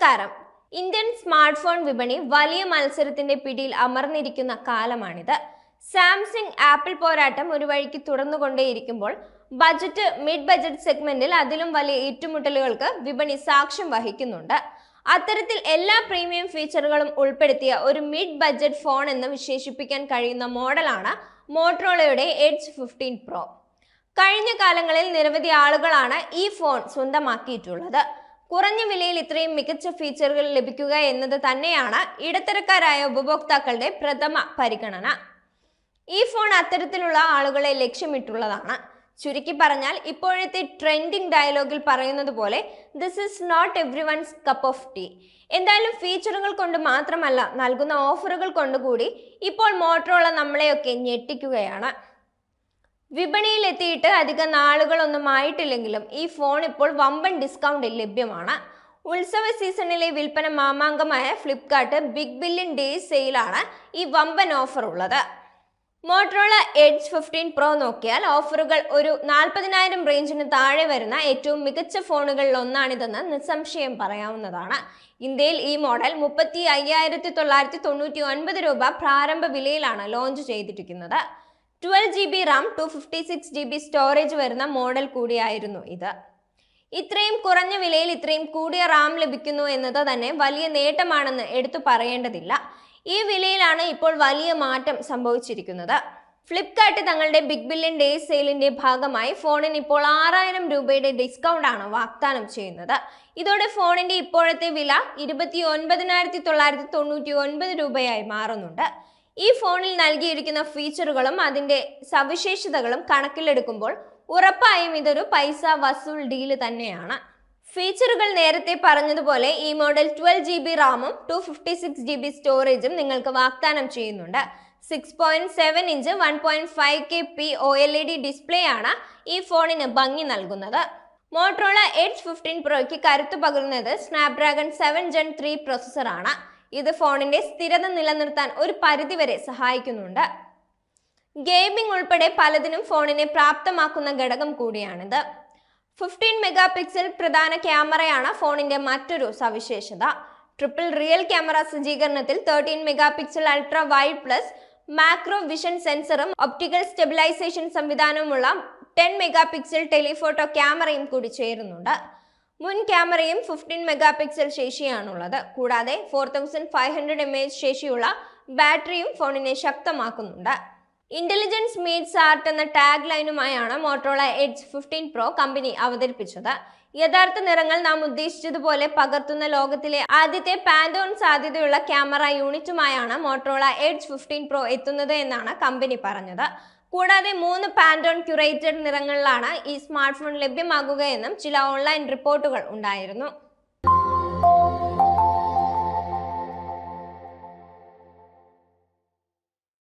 നമസ്കാരം. Indian smart phone വിപണി വലിയ മത്സരത്തിന്റെ പിടിയിൽ അമർന്നിരിക്കുന്ന കാലമാണിത്. സാംസങ് ആപ്പിൾ പോരാട്ടം ഒരു വഴിക്ക് തുടർന്നുകൊണ്ടേയിരിക്കുമ്പോൾ ബജറ്റ് മിഡ് ബജറ്റ് സെഗ്മെന്റിൽ അതിലും വലിയ ഏറ്റുമുട്ടലുകൾക്ക് വിപണി സാക്ഷ്യം വഹിക്കുന്നുണ്ട്. അത്തരത്തിൽ എല്ലാ പ്രീമിയം ഫീച്ചറുകളും ഉൾപ്പെടുത്തിയ ഒരു മിഡ് ബജറ്റ് ഫോൺ എന്ന് വിശേഷിപ്പിക്കാൻ കഴിയുന്ന മോഡലാണ് മോട്ടറോളയുടെ എഡ്ജ് ഫിഫ്റ്റീൻ പ്രോ. കഴിഞ്ഞ കാലങ്ങളിൽ നിരവധി ആളുകളാണ് ഈ ഫോൺ സ്വന്തമാക്കിയിട്ടുള്ളത്. കുറഞ്ഞ വിലയിൽ ഇത്രയും മികച്ച ഫീച്ചറുകൾ ലഭിക്കുക എന്നത് തന്നെയാണ് ഇടത്തരക്കാരായ ഉപഭോക്താക്കളുടെ പ്രഥമ പരിഗണന. ഈ ഫോൺ അത്തരത്തിലുള്ള ആളുകളെ ലക്ഷ്യമിട്ടുള്ളതാണ്. ചുരുക്കി പറഞ്ഞാൽ ഇപ്പോഴത്തെ ട്രെൻഡിങ് ഡയലോഗിൽ പറയുന്നത് പോലെ this is not everyone's cup of tea എന്തായാലും ഫീച്ചറുകൾ കൊണ്ട് മാത്രമല്ല നൽകുന്ന ഓഫറുകൾ കൊണ്ടുകൂടി ഇപ്പോൾ മോട്ടറോള നമ്മളെയൊക്കെ ഞെട്ടിക്കുകയാണ്. വിപണിയിൽ എത്തിയിട്ട് അധികം നാളുകളൊന്നും ആയിട്ടില്ലെങ്കിലും ഈ ഫോൺ ഇപ്പോൾ വമ്പൻ ഡിസ്കൗണ്ടിൽ ലഭ്യമാണ്. ഉത്സവ സീസണിലെ വിൽപ്പന മാമാങ്കമായ ഫ്ലിപ്കാർട്ട് ബിഗ് ബില്യൺ ഡേയ്സ് സെയിലാണ് ഈ വമ്പൻ ഓഫർ ഉള്ളത്. മോട്ടറോള എഡ്ജ് ഫിഫ്റ്റീൻ പ്രോ നോക്കിയാൽ ഓഫറുകൾ ഒരു നാൽപ്പതിനായിരം റേഞ്ചിന് താഴെ വരുന്ന ഏറ്റവും മികച്ച ഫോണുകളിൽ ഒന്നാണിതെന്ന് നിസ്സംശയം പറയാവുന്നതാണ്. ഇന്ത്യയിൽ ഈ മോഡൽ മുപ്പത്തി അയ്യായിരത്തി തൊള്ളായിരത്തി തൊണ്ണൂറ്റി ഒൻപത് രൂപ പ്രാരംഭ വിലയിലാണ് ലോഞ്ച് ചെയ്തിരിക്കുന്നത്. Twelve G B RAM two fifty six G B storage വരുന്ന മോഡൽ കൂടിയായിരുന്നു ഇത്. ഇത്രയും കുറഞ്ഞ വിലയിൽ ഇത്രയും കൂടിയ റാം ലഭിക്കുന്നു എന്നത് തന്നെ വലിയ നേട്ടമാണെന്ന് എടുത്തു പറയേണ്ടതില്ല. ഈ വിലയിലാണ് ഇപ്പോൾ വലിയ മാറ്റം സംഭവിച്ചിരിക്കുന്നത്. ഫ്ലിപ്കാർട്ട് തങ്ങളുടെ ബിഗ് ബില്യൺ ഡേ സെയിലിന്റെ ഭാഗമായി ഫോണിന് ഇപ്പോൾ ആറായിരം രൂപയുടെ ഡിസ്കൗണ്ട് ആണ് വാഗ്ദാനം ചെയ്യുന്നത്. ഇതോടെ ഫോണിന്റെ ഇപ്പോഴത്തെ വില ഇരുപത്തി ഒൻപതിനായിരത്തി തൊള്ളായിരത്തി തൊണ്ണൂറ്റി ഒൻപത് രൂപയായി മാറുന്നുണ്ട്. ഈ ഫോണിൽ നൽകിയിരിക്കുന്ന ഫീച്ചറുകളും അതിന്റെ സവിശേഷതകളും കണക്കിലെടുക്കുമ്പോൾ ഉറപ്പായും ഇതൊരു പൈസ വസൂൽ ഡീൽ തന്നെയാണ്. ഫീച്ചറുകൾ നേരത്തെ പറഞ്ഞതുപോലെ ഈ മോഡൽ ട്വൽവ് ജി ബി റാമും two fifty six G B സ്റ്റോറേജും നിങ്ങൾക്ക് വാഗ്ദാനം ചെയ്യുന്നുണ്ട്. Six point seven inch one point five K P O L E D display ആണ് ഈ ഫോണിന് ഭംഗി നൽകുന്നത്. മോട്ടറോള എയ്റ്റ് ഫിഫ്റ്റീൻ പ്രോയ്ക്ക് കരുത്തു പകരുന്നത് സ്നാപ്ഡ്രാഗൺ സെവൻ ജെൻ ത്രീ പ്രൊസസ്സറാണ് ഇത് ഫോണിന്റെ സ്ഥിരത നിലനിർത്താൻ ഒരു പരിധിവരെ സഹായിക്കുന്നുണ്ട്. ഗെയിമിംഗ് ഉൾപ്പെടെ പലതിനും ഫോണിനെ പ്രാപ്തമാക്കുന്ന ഘടകം കൂടിയാണിത്. ഫിഫ്റ്റീൻ മെഗാ പിക്സൽ പ്രധാന ക്യാമറയാണ് ഫോണിന്റെ മറ്റൊരു സവിശേഷത. ട്രിപ്പിൾ റിയൽ ക്യാമറ സജ്ജീകരണത്തിൽ thirteen mega pixel ultra wide plus macro vision സെൻസറും optical stabilisation സംവിധാനവുമുള്ള ടെൻ മെഗാ പിക്സൽ ടെലിഫോട്ടോ ക്യാമറയും കൂടി ചേരുന്നുണ്ട്. മുൻ ക്യാമറയും ഫിഫ്റ്റീൻ മെഗാ പിക്സൽ ശേഷിയാണുള്ളത്. കൂടാതെ four thousand five hundred M H ശേഷിയുള്ള ബാറ്ററിയും ഫോണിനെ ശക്തമാക്കുന്നുണ്ട്. ഇന്റലിജൻസ് മീറ്റ്സ് ആർട്ട് എന്ന tag ലൈനുമായാണ് Motorola edge fifteen pro company അവതരിപ്പിച്ചത്. യഥാർത്ഥ നിറങ്ങൾ നാം ഉദ്ദേശിച്ചതുപോലെ പകർത്തുന്ന ലോകത്തിലെ ആദ്യത്തെ പാൻഡോൺ സാധ്യതയുള്ള ക്യാമറ യൂണിറ്റുമായാണ് മോട്ടോള എഡ്ജ് ഫിഫ്റ്റീൻ പ്രോ എത്തുന്നത് എന്നാണ് കമ്പനി പറഞ്ഞത്. കൂടാതെ മൂന്ന് പാൻഡോൺ ക്യൂറേറ്റഡ് നിറങ്ങളിലാണ് ഈ സ്മാർട്ട് ഫോൺ ലഭ്യമാകുകയെന്നും ചില ഓൺലൈൻ റിപ്പോർട്ടുകൾ ഉണ്ടായിരുന്നു.